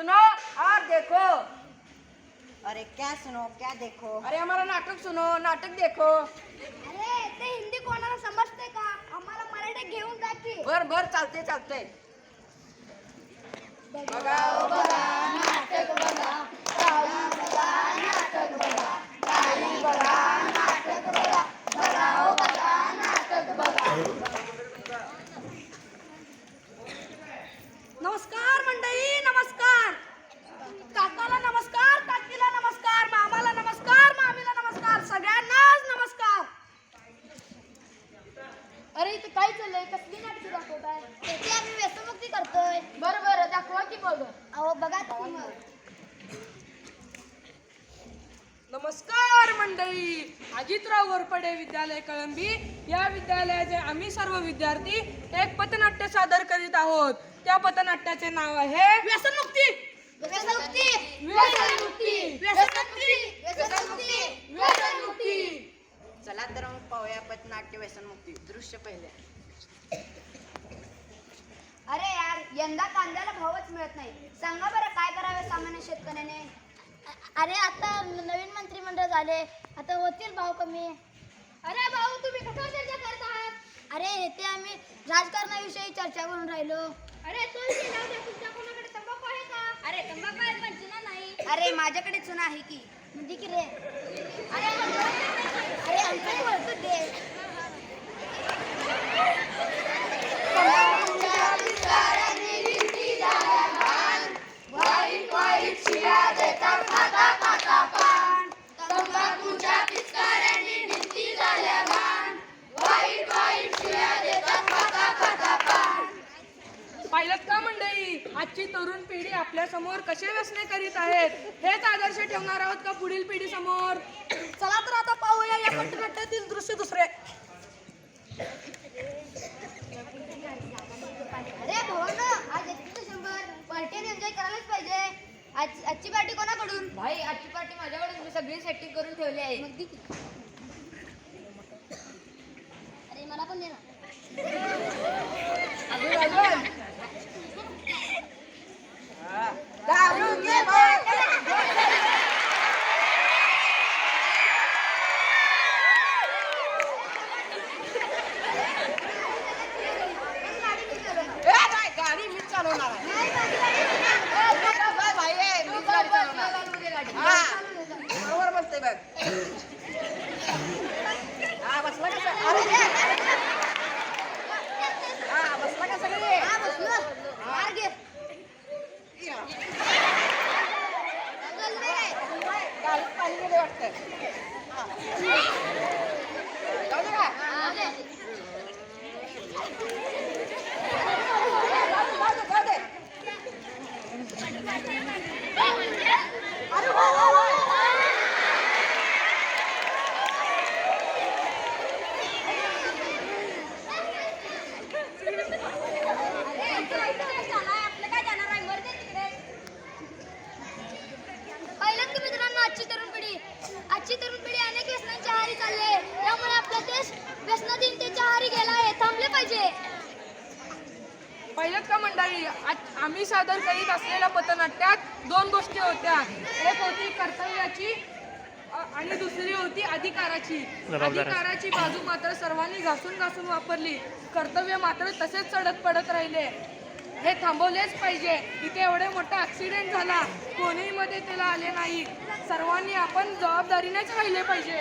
सुनो और देखो। अरे क्या सुनो क्या देखो? अरे हमारा नाटक सुनो नाटक देखो। अरे ते हिंदी कोणाला समजते का? आम्हाला मराठी घेऊन जा की. बर बर चालते चालते नमस्कार मंडळी नमस्कार काकाला नमस्कार काकीला नमस्कार मामाला नमस्कार मामीला नमस्कार सगळ्यांनाच नमस्कार अरे इथे काय चाललंय? कसली नाटकं दाखवताय? त्याची आम्ही व्यसनमुक्ती करतोय. बरं बरं दाखवा की बघ अहो बघा तुम्ही मग. नमस्कार मंडळी. अजितराव वरपडे विद्यालय कळंबी. या विद्यालयाचे आम्ही सर्व विद्यार्थी एक पथनाट्य सादर करीत आहोत. त्या पथनाट्याचे नाव आहे व्यसनमुक्ती व्यसनमुक्ती व्यसनमुक्ती व्यसनमुक्ती व्यसनमुक्ती व्यसनमुक्ती मग पाहूया पथनाट्य व्यसनमुक्ती दृश्य पहिले. अरे यार यंदा कांद्याला भावच मिळत नाही. सांगा बरं काय करावे सामान्य शेतकऱ्याने? अरे आता नवीन मंत्रिमंडळ झाले. आता होतील भाव कमी. अरे भाऊ तुम्ही कशावर चर्चा करत आहात? अरे ते आम्ही राजकारणाविषयी चर्चा करून राहिलो. अरे तुमच्या कोणाकडे तंबाखू आहे का? अरे तंबाखू आहे पण चुना नाही. अरे माझ्याकडे चुना आहे की? म्हणजे रे। अरे अरे आमच्याकडे वळतो मंडळी आजची तरुण पिढी आपल्यासमोर कसे व्यसने करीत आहेत हेच आदर्श ठेवणार आहोत का पुढील पिढी समोर? चला तर आता पाहूया या पथनाट्यातील दृश्य दुसरे. अरे भावांनो आज एकतीस डिसेंबर पार्टी एन्जॉय करायलाच पाहिजे. आज आजची पार्टी कोणाकडून? भाई आजची पार्टी माझ्याकडे मी सगळी सेटिंग करून ठेवली आहे. अरे मला पण दे ना अजून अजून हा. दारू घे बघ. ए, नाही, गाडी मी चालवणार आहे. मीच गाडी चालवणार. हा, बरोबर बोलते बघ. हा बसला का अरे. हा बसला का सगळे? गाडीत पाणी गेले वाटतं हा. जाऊ दे का? हा, दे. जाऊ दे, जाऊ दे. अरे वा, वा, वा. पहिल्यांदा मित्रांनो आजची तरुण पिढी आजची तरुण पिढी अनेक व्यसनांच्या आहारी चालली आहे त्यामुळे आपला देश व्यसनाधीनतेच्या आहारी गेला आहे थांबले पाहिजे पहिल्यात का मंडळी? आम्ही सादर करीत असलेल्या पथनाट्यात दोन गोष्टी होत्या. एक होती कर्तव्याची आणि दुसरी होती अधिकाराची. अधिकाराची बाजू मात्र सर्वांनी घासून घासून वापरली. कर्तव्य मात्र तसेच चढत पडत राहिले. हे थांबवलेच पाहिजे. इथे एवढे मोठा ऍक्सिडेंट झाला. कोणीही मध्ये त्याला आले नाही. सर्वांनी आपण जबाबदारीनेच राहिले पाहिजे.